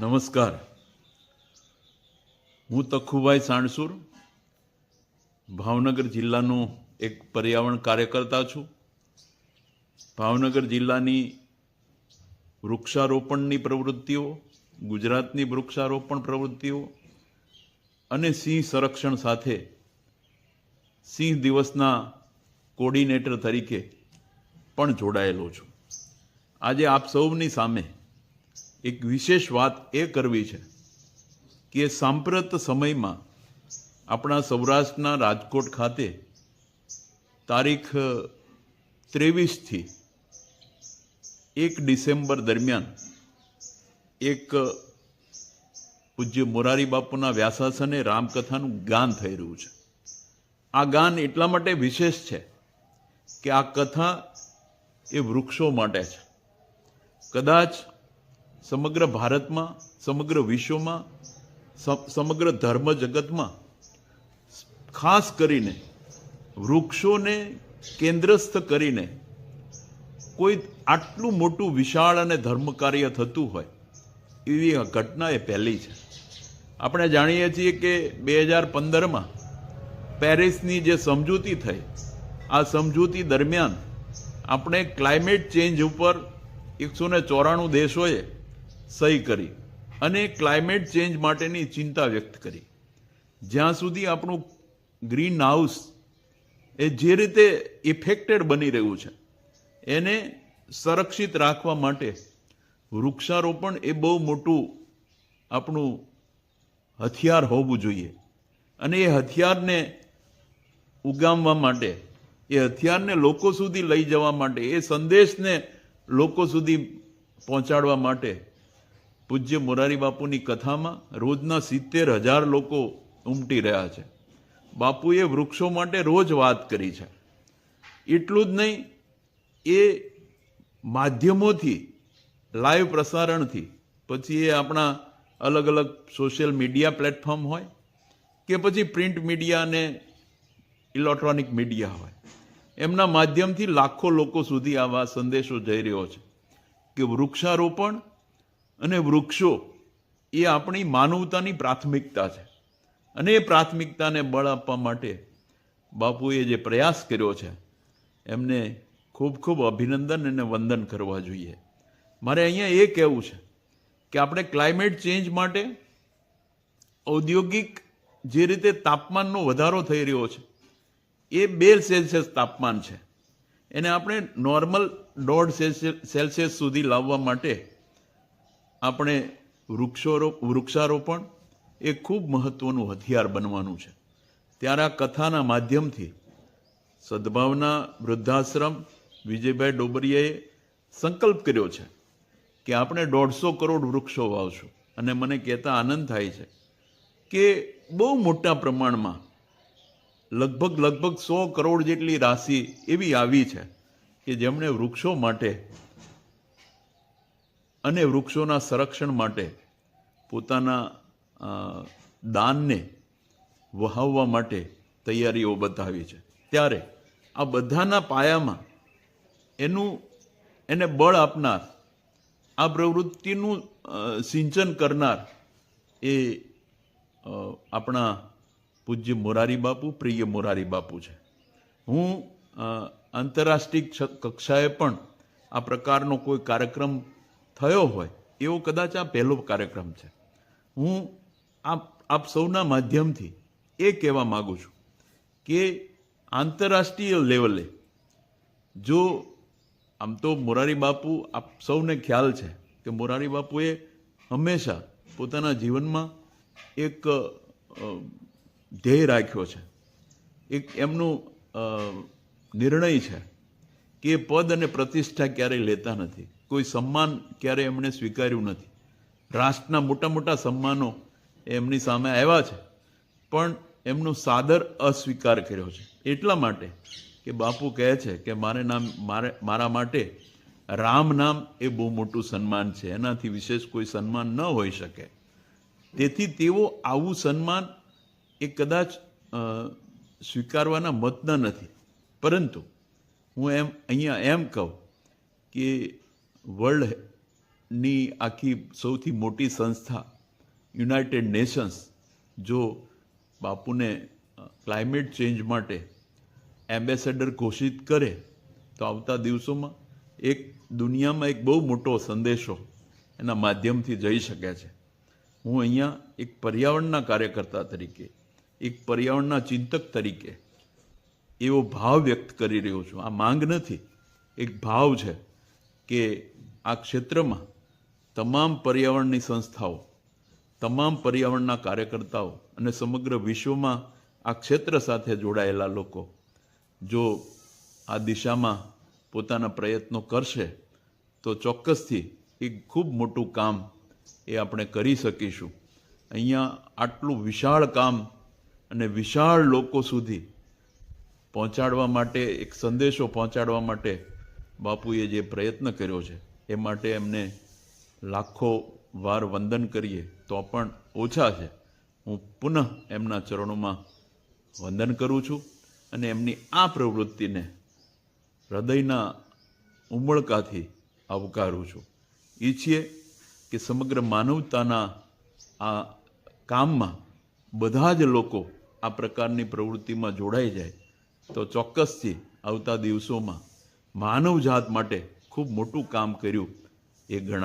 નમસ્કાર. હું તખુભાઈ સાણસુર, ભાવનગર જિલ્લાનો એક પર્યાવરણ કાર્યકર્તા છું. ભાવનગર જિલ્લાની વૃક્ષારોપણની પ્રવૃત્તિઓ, ગુજરાતની વૃક્ષારોપણ પ્રવૃત્તિઓ અને સિંહ સંરક્ષણ સાથે સિંહ દિવસના કોર્ડિનેટર તરીકે પણ જોડાયેલો છું. આજે આપ સૌની સામે એક વિશેષ વાત એ કરવી છે કે સાંપ્રત સમયમાં આપણા સૌરાષ્ટ્રના રાજકોટ ખાતે તારીખ ત્રેવીસથી એક ડિસેમ્બર દરમિયાન એક પૂજ્ય મોરારી બાપુના વ્યાસાસને રામકથાનું ગાન થઈ રહ્યું છે. આ ગાન એટલા માટે વિશેષ છે કે આ કથા એ વૃક્ષો માટે છે. કદાચ સમગ્ર ભારતમાં, સમગ્ર વિશ્વમાં સમગ્ર ધર્મ જગતમાં, ખાસ કરીને વૃક્ષોને કેન્દ્રસ્થ કરીને કોઈ આટલું મોટું વિશાળ અને ધર્મ કાર્ય થતું હોય, એવી ઘટના એ પહેલી છે. આપણે જાણીએ છીએ કે બે હજાર પંદરમાં પેરિસની જે સમજૂતી થઈ, આ સમજૂતી દરમિયાન આપણે ક્લાઇમેટ ચેન્જ ઉપર એકસો ને ચોરાણું દેશોએ સહી કરી અને ક્લાઇમેટ ચેન્જ માટેની ચિંતા વ્યક્ત કરી. જ્યાં સુધી આપણું ગ્રીન હાઉસ એ જે રીતે ઇફેક્ટેડ બની રહ્યું છે, એને સંરક્ષિત રાખવા માટે વૃક્ષારોપણ એ બહુ મોટું આપણું હથિયાર હોવું જોઈએ. અને એ હથિયારને ઉગામવા માટે, એ હથિયારને લોકો સુધી લઈ જવા માટે, એ સંદેશને લોકો સુધી પહોંચાડવા માટે પૂજ્ય મોરારી બાપુની કથામાં રોજના સિત્તેર હજાર લોકો ઉમટી રહ્યા છે. બાપુએ વૃક્ષો માટે રોજ વાત કરી છે. એટલું જ નહીં, એ માધ્યમોથી, લાઈવ પ્રસારણથી, પછી એ આપણા અલગ અલગ સોશિયલ મીડિયા પ્લેટફોર્મ હોય કે પછી પ્રિન્ટ મીડિયા અને ઇલેક્ટ્રોનિક મીડિયા હોય. એમના માધ્યમથી લાખો લોકો સુધી આવા સંદેશો જઈ રહ્યો છે કે વૃક્ષારોપણ અને વૃક્ષો એ આપણી માનવતાની પ્રાથમિકતા છે. અને એ પ્રાથમિકતાને બળ આપવા માટે બાપુએ જે પ્રયાસ કર્યો છે, એમને ખૂબ ખૂબ અભિનંદન અને વંદન કરવા જોઈએ. મારે અહીંયા એ કહેવું છે કે આપણે ક્લાઇમેટ ચેન્જ માટે ઔદ્યોગિક જે રીતે તાપમાનનો વધારો થઈ રહ્યો છે, એ બે સેલ્સિયસ તાપમાન છે. એને આપણે નોર્મલ દોઢ સેલ્સિયસ સુધી લાવવા માટે આપણે વૃક્ષોરોપ વૃક્ષારોપણ એ ખૂબ મહત્વનું હથિયાર બનવાનું છે. ત્યારે આ કથાના માધ્યમથી સદભાવના વૃદ્ધાશ્રમ વિજયભાઈ ડોબરિયાએ સંકલ્પ કર્યો છે કે આપણે દોઢસો કરોડ વૃક્ષો વાવશું. અને મને કહેતા આનંદ થાય છે કે બહુ મોટા પ્રમાણમાં લગભગ લગભગ સો કરોડ જેટલી રાશિ એવી આવી છે કે જેમણે વૃક્ષો માટે અને વૃક્ષોના સંરક્ષણ માટે પોતાના દાનને વહાવવા માટે તૈયારીઓ બતાવી છે. ત્યારે આ બધાના પાયામાં એનું, એને બળ આપનાર, આ પ્રવૃત્તિનું સિંચન કરનાર એ આપણા પૂજ્ય મોરારી બાપુ, પ્રિય મોરારી બાપુ છે. હું આંતરરાષ્ટ્રીય ક્ષ- કક્ષાએ પણ આ પ્રકારનો કોઈ કાર્યક્રમ થયો હોય, એવો કદાચ આ પહેલો કાર્યક્રમ છે. હું આપ આપ સૌના માધ્યમથી એ કહેવા માગું છું કે આંતરરાષ્ટ્રીય લેવલે જો આમ તો મોરારી બાપુ, આપ સૌને ખ્યાલ છે કે મોરારી બાપુએ હંમેશા પોતાના જીવનમાં એક ધ્યેય રાખ્યો છે. એક એમનું નિર્ણય છે કે પદ અને પ્રતિષ્ઠા ક્યારેય લેતા નથી. કોઈ સન્માન ક્યારેય એમણે સ્વીકાર્યું નથી. રાષ્ટ્રના મોટા મોટા સન્માનો એમની સામે આવ્યા છે. પણ એમનો સાદર અસ્વીકાર કર્યો છે. એટલા માટે કે બાપુ કહે છે કે મારે નામ, મારે, મારા માટે રામ નામ એ બહુ મોટું સન્માન છે. એનાથી વિશેષ કોઈ સન્માન ન હોઈ શકે. તેથી તેઓ આવું સન્માન એ કદાચ સ્વીકારવાના મતના નથી. પરંતુ હું એમ, અહીંયા એમ કહું કે વર્લ્ડની આખી સૌથી મોટી સંસ્થા યુનાઇટેડ નેશન્સ, જો બાપુને ક્લાઇમેટ ચેન્જ માટે એમ્બેસેડર ઘોષિત કરે, તો આવતા દિવસોમાં એક દુનિયામાં એક બહુ મોટો સંદેશો એના માધ્યમથી જઈ શકે છે. હું અહીંયા એક પર્યાવરણના કાર્યકર્તા તરીકે, એક પર્યાવરણના ચિંતક તરીકે એવો ભાવ વ્યક્ત કરી રહ્યો છું. આ માંગ નથી, એક ભાવ છે. કે આ ક્ષેત્રમાં તમામ પર્યાવરણની સંસ્થાઓ, તમામ પર્યાવરણના કાર્યકર્તાઓ અને સમગ્ર વિશ્વમાં આ ક્ષેત્ર સાથે જોડાયેલા લોકો જો આ દિશામાં પોતાના પ્રયત્નો કરશે, તો ચોક્કસથી એક ખૂબ મોટું કામ એ આપણે કરી શકીશું. અહીંયા આટલું વિશાળ કામ અને વિશાળ લોકો સુધી પહોંચાડવા માટે, એક સંદેશો પહોંચાડવા માટે બાપુએ જે પ્રયત્ન કર્યો છે, એ માટે એમને લાખો વાર વંદન કરીએ, તો પણ ઓછા છે. હું પુનઃ એમના ચરણોમાં વંદન કરું છું અને એમની આ પ્રવૃત્તિને હૃદયના ઉમળકાથી આવકારું છું. ઈચ્છીએ કે સમગ્ર માનવતાના આ કામમાં બધા જ લોકો આ પ્રકારની પ્રવૃત્તિમાં જોડાઈ જાય, તો ચોક્કસથી આવતા દિવસોમાં માનવજાત માટે ખૂબ મોટું કામ કર્યું એ ગણાય